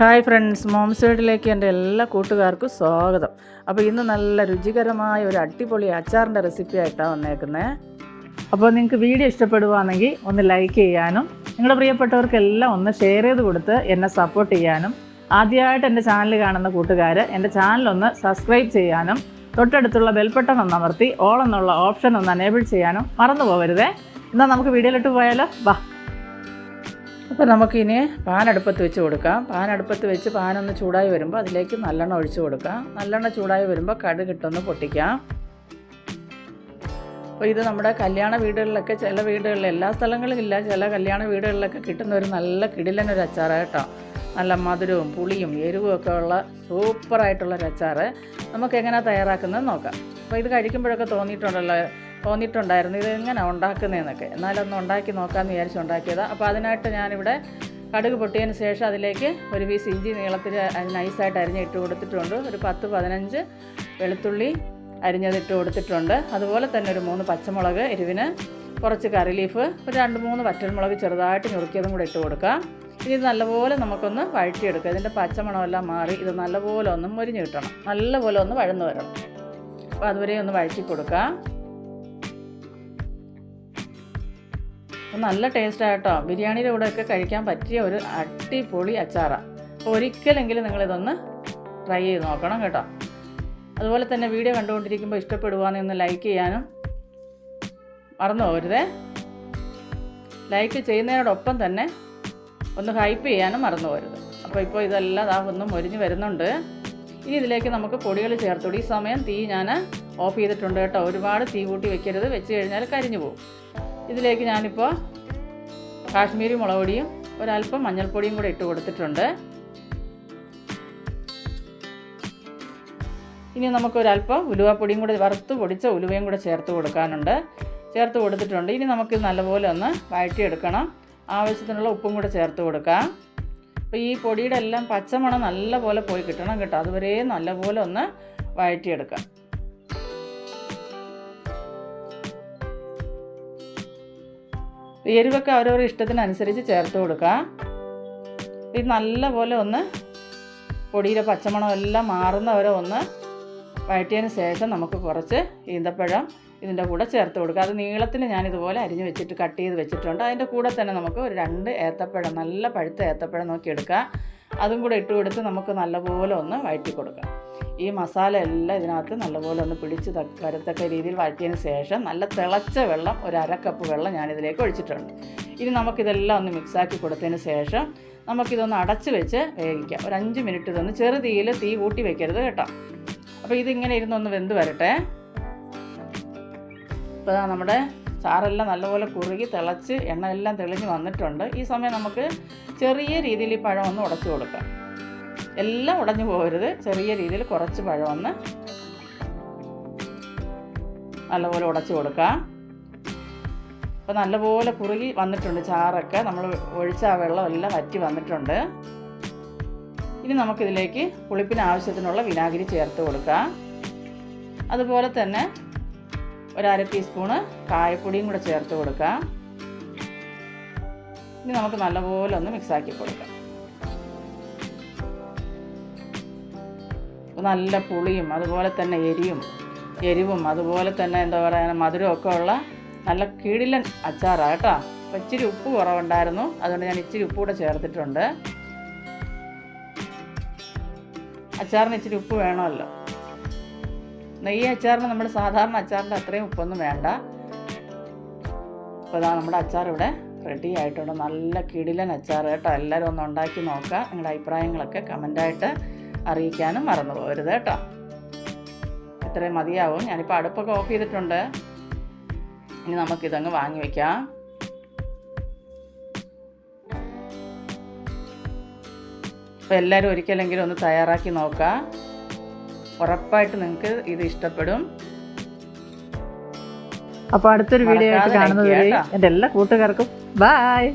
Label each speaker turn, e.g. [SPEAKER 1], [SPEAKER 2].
[SPEAKER 1] Hi friends moms വീട്ടിലേക്ക് എന്റെ എല്ലാ കൂട്ടുകാർക്കും സ്വാഗതം. അപ്പോൾ ഇന്ന് നല്ല രുചികരമായ ഒരു അടിപൊളി അച്ചാറിന്റെ റെസിപ്പി ആയിട്ടാണ് വന്നേക്കുന്നത് അപ്പോൾ നിങ്ങൾക്ക് വീഡിയോ ഇഷ്ടപ്പെടുവാണെങ്കിൽ ഒന്ന് ലൈക്ക് ചെയ്യാനും നിങ്ങളുടെ പ്രിയപ്പെട്ടവർക്കെല്ലാം ഒന്ന് ഷെയർ ചെയ്ത് കൊടുത്ത് എന്നെ സപ്പോർട്ട് ചെയ്യാനും ആദ്യമായിട്ട് എന്റെ ചാനൽ കാണുന്ന കൂട്ടുകാർ എന്റെ ചാനലൊന്ന് സബ്സ്ക്രൈബ് ചെയ്യാനും തൊട്ടടുത്തുള്ള ബെൽബട്ടൺ ഒന്ന് അമർത്തി ഓൾ എന്നുള്ള ഓപ്ഷൻ ഒന്ന് അനേബിൾ ചെയ്യാനും മറന്നു പോകരുതേ എന്നാൽ നമുക്ക് വീഡിയോയിലിട്ട് പോയാലോ? വാ. അപ്പോൾ നമുക്കിനി പാനടുപ്പത്ത് വെച്ച് കൊടുക്കാം. പാനടുപ്പത്ത് വെച്ച് പാനൊന്ന് ചൂടായി വരുമ്പോൾ അതിലേക്ക് നല്ലെണ്ണ ഒഴിച്ച് കൊടുക്കാം. നല്ലെണ്ണ ചൂടായി വരുമ്പോൾ കടുക് കിട്ടൊന്ന് പൊട്ടിക്കാം. അപ്പോൾ ഇത് നമ്മുടെ കല്യാണ വീടുകളിലൊക്കെ ചില വീടുകളിൽ എല്ലാ സ്ഥലങ്ങളിലും ഇല്ല. ചില കല്യാണ വീടുകളിലൊക്കെ കിട്ടുന്ന ഒരു നല്ല കിടിലനൊരു അച്ചാറാണ് കേട്ടോ. നല്ല മധുരവും പുളിയും എരിവും ഒക്കെ ഉള്ള സൂപ്പറായിട്ടുള്ളൊരു അച്ചാറ്. നമുക്ക് എങ്ങനെയാണ് തയ്യാറാക്കുന്നത് നോക്കാം. അപ്പോൾ ഇത് കഴിക്കുമ്പോഴൊക്കെ തോന്നിയിട്ടുണ്ടല്ലോ തോന്നിയിട്ടുണ്ടായിരുന്നു. ഇത് എങ്ങനെ ഉണ്ടാക്കുന്നതെന്നൊക്കെ. എന്നാലൊന്ന് ഉണ്ടാക്കി നോക്കാമെന്ന് വിചാരിച്ച് ഉണ്ടാക്കിയതാണ് അപ്പോൾ അതിനായിട്ട് ഞാനിവിടെ കടുക് പൊട്ടിയതിന് ശേഷം അതിലേക്ക് ഒരു പീസ് ഇഞ്ചി നീളത്തിൽ നൈസായിട്ട് അരിഞ്ഞിട്ട് കൊടുത്തിട്ടുണ്ട്. ഒരു പത്ത് പതിനഞ്ച് വെളുത്തുള്ളി അരിഞ്ഞതിട്ട് കൊടുത്തിട്ടുണ്ട്. അതുപോലെ തന്നെ ഒരു മൂന്ന് പച്ചമുളക് എരിവിന് കുറച്ച് കറി ലീഫ് ഒരു രണ്ട് മൂന്ന് വറ്റൽമുളക് ചെറുതായിട്ട് ഞുറുക്കിയതും കൂടെ ഇട്ട് കൊടുക്കാം. ഇനി ഇത് നല്ലപോലെ നമുക്കൊന്ന് വഴറ്റിയെടുക്കുക ഇതിന്റെ പച്ചമണമെല്ലാം മാറി ഇത് നല്ലപോലെ ഒന്ന് മുരിഞ്ഞ് കിട്ടണം. നല്ലപോലെ ഒന്ന് വഴന്ന് വരണം. അപ്പോൾ അതുവരെ ഒന്ന് വഴറ്റി കൊടുക്കാം. അപ്പോൾ നല്ല ടേസ്റ്റാണ് കേട്ടോ. ബിരിയാണിയുടെ കൂടെയൊക്കെ കഴിക്കാൻ പറ്റിയ ഒരു അടിപൊളി അച്ചാറാണ് അപ്പോൾ ഒരിക്കലെങ്കിലും നിങ്ങളിതൊന്ന് ട്രൈ ചെയ്ത് നോക്കണം കേട്ടോ. അതുപോലെ തന്നെ വീഡിയോ കണ്ടുകൊണ്ടിരിക്കുമ്പോൾ ഇഷ്ടപ്പെടുവാണെങ്കിൽ ഒന്ന് ലൈക്ക് ചെയ്യാനും മറന്നു പോകരുതേ. ലൈക്ക് ചെയ്യുന്നതിനോടൊപ്പം തന്നെ ഒന്ന് ഹൈപ്പ് ചെയ്യാനും മറന്നു പോകരുത്. അപ്പോൾ ഇപ്പോൾ ഇതെല്ലാം ആ ഒന്നും മൊരിഞ്ഞ് വരുന്നുണ്ട്. ഇനി ഇതിലേക്ക് നമുക്ക് പൊടികൾ ചേർത്തുകൂടി ഈ സമയം തീ ഞാൻ ഓഫ് ചെയ്തിട്ടുണ്ട് കേട്ടോ. ഒരുപാട് തീ കൂട്ടി വെക്കരുത്. വെച്ച് കഴിഞ്ഞാൽ കരിഞ്ഞു പോകും. ഇതിലേക്ക് ഞാനിപ്പോൾ കാശ്മീരി മുളക് പൊടിയും ഒരല്പം മഞ്ഞൾപ്പൊടിയും കൂടെ ഇട്ട് കൊടുത്തിട്ടുണ്ട്. ഇനി നമുക്കൊരല്പം ഉലുവപ്പൊടിയും കൂടെ വറുത്ത് പൊടിച്ച ഉലുവയും കൂടെ ചേർത്ത് കൊടുക്കാനുണ്ട്. ചേർത്ത് കൊടുത്തിട്ടുണ്ട്. ഇനി നമുക്ക് നല്ലപോലെ ഒന്ന് വഴറ്റിയെടുക്കണം. ആവശ്യത്തിനുള്ള ഉപ്പും കൂടെ ചേർത്ത് കൊടുക്കാം. അപ്പോൾ ഈ പൊടിയുടെ എല്ലാം പച്ചമണം നല്ലപോലെ പോയി കിട്ടണം കേട്ടോ. അതുവരെ നല്ലപോലെ ഒന്ന് വഴറ്റിയെടുക്കാം. എരിവൊക്കെ അവരവരുടെ ഇഷ്ടത്തിനനുസരിച്ച് ചേർത്ത് കൊടുക്കുക ഇത് നല്ലപോലെ ഒന്ന് പൊടിയിലെ പച്ചമണം എല്ലാം മാറുന്നവരെ ഒന്ന് വഴറ്റിയതിന് ശേഷം നമുക്ക് കുറച്ച് ഈന്തപ്പഴം ഇതിന്റെ കൂടെ ചേർത്ത് കൊടുക്കുക അത് നീളത്തിൽ ഞാൻ ഇതുപോലെ അരിഞ്ഞ് വെച്ചിട്ട് കട്ട് ചെയ്ത് വെച്ചിട്ടുണ്ട്. അതിന്റെ കൂടെ തന്നെ നമുക്ക് ഒരു രണ്ട് ഏത്തപ്പഴം നല്ല പഴുത്ത ഏത്തപ്പഴം നോക്കി എടുക്കുക അതും കൂടെ ഇട്ട് കൊടുത്ത് നമുക്ക് നല്ലപോലെ ഒന്ന് വഴറ്റി കൊടുക്കാം. ഈ മസാല എല്ലാം ഇതിനകത്ത് നല്ലപോലെ ഒന്ന് പിടിച്ച് തക്ക വരത്തക്ക രീതിയിൽ വഴറ്റിയതിന് ശേഷം നല്ല തിളച്ച വെള്ളം ഒരു അര കപ്പ് വെള്ളം ഞാനിതിലേക്ക് ഒഴിച്ചിട്ടുണ്ട്. ഇനി നമുക്കിതെല്ലാം ഒന്ന് മിക്സാക്കി കൊടുത്തതിന് ശേഷം നമുക്കിതൊന്ന് അടച്ച് വെച്ച് വേവിക്കാം. ഒരു അഞ്ച് മിനിറ്റ് ഇതൊന്ന് ചെറുതീയിൽ തീ കൂട്ടി വെക്കരുത് കേട്ടോ. അപ്പോൾ ഇതിങ്ങനെ ഇരുന്നൊന്ന് വെന്ത് വരട്ടെ. ഇപ്പോൾ നമ്മുടെ ചാറെല്ലാം നല്ലപോലെ കുറുകി തിളച്ച് എണ്ണയെല്ലാം തെളിഞ്ഞ് വന്നിട്ടുണ്ട്. ഈ സമയം നമുക്ക് ചെറിയ രീതിയിൽ ഈ പഴം ഒന്ന് ഉടച്ചു കൊടുക്കാം. എല്ലാം ഉടഞ്ഞു പോകരുത്. ചെറിയ രീതിയിൽ കുറച്ച് പഴം ഒന്ന് നല്ലപോലെ ഉടച്ചു കൊടുക്കാം അപ്പോൾ നല്ലപോലെ കുറുകി വന്നിട്ടുണ്ട് ചാറൊക്കെ. നമ്മൾ ഒഴിച്ച ആ വെള്ളം എല്ലാം വറ്റി വന്നിട്ടുണ്ട്. ഇനി നമുക്കിതിലേക്ക് പുളിപ്പിന് ആവശ്യത്തിനുള്ള വിനാഗിരി ചേർത്ത് കൊടുക്കാം അതുപോലെ തന്നെ ഒരര ടീസ്പൂണ് കായപ്പൊടിയും കൂടെ ചേർത്ത് കൊടുക്കാം ഇനി നമുക്ക് നല്ലപോലെ ഒന്ന് മിക്സാക്കി കൊടുക്കാം. നല്ല പുളിയും അതുപോലെ തന്നെ എരിയും എരിവും അതുപോലെ തന്നെ എന്താ പറയുക മധുരവും ഒക്കെ ഉള്ള നല്ല കിടിലൻ അച്ചാറാണ് കേട്ടോ. അപ്പോൾ ഇച്ചിരി ഉപ്പ് കുറവുണ്ടായിരുന്നു. അതുകൊണ്ട് ഞാൻ ഇച്ചിരി ഉപ്പ് കൂടെ ചേർത്തിട്ടുണ്ട്. അച്ചാറിന് ഇച്ചിരി ഉപ്പ് വേണമല്ലോ. നെയ്യ് അച്ചാറിന് നമ്മൾ സാധാരണ അച്ചാറിന്റെ അത്രയും ഉപ്പൊന്നും വേണ്ട. അപ്പോൾ ഇതാ നമ്മുടെ അച്ചാർ ഇവിടെ റെഡി ആയിട്ടുണ്ട്. നല്ല കിടിലൻ അച്ചാർ കേട്ടോ. എല്ലാവരും ഒന്ന് ഉണ്ടാക്കി നോക്കുക. നിങ്ങളുടെ അഭിപ്രായങ്ങളൊക്കെ കമന്റായിട്ട് അറിയിക്കാനും മറന്നു പോകരുത് കേട്ടോ. ഇത്രയും മതിയാവും. ഞാനിപ്പോൾ അടുപ്പൊക്കെ ഓഫ് ചെയ്തിട്ടുണ്ട്. ഇനി നമുക്കിതങ്ങ് വാങ്ങി വയ്ക്കാം അപ്പോൾ എല്ലാവരും ഒരിക്കലെങ്കിലും ഒന്ന് തയ്യാറാക്കി നോക്കുക ഉറപ്പായിട്ട് നിങ്ങൾക്ക് ഇത് ഇഷ്ടപ്പെടും.
[SPEAKER 2] അപ്പോൾ അടുത്തൊരു വീഡിയോ ആയിട്ട് കാണുന്നത് എന്റെ എല്ലാ കൂട്ടുകാർക്കും ബായ്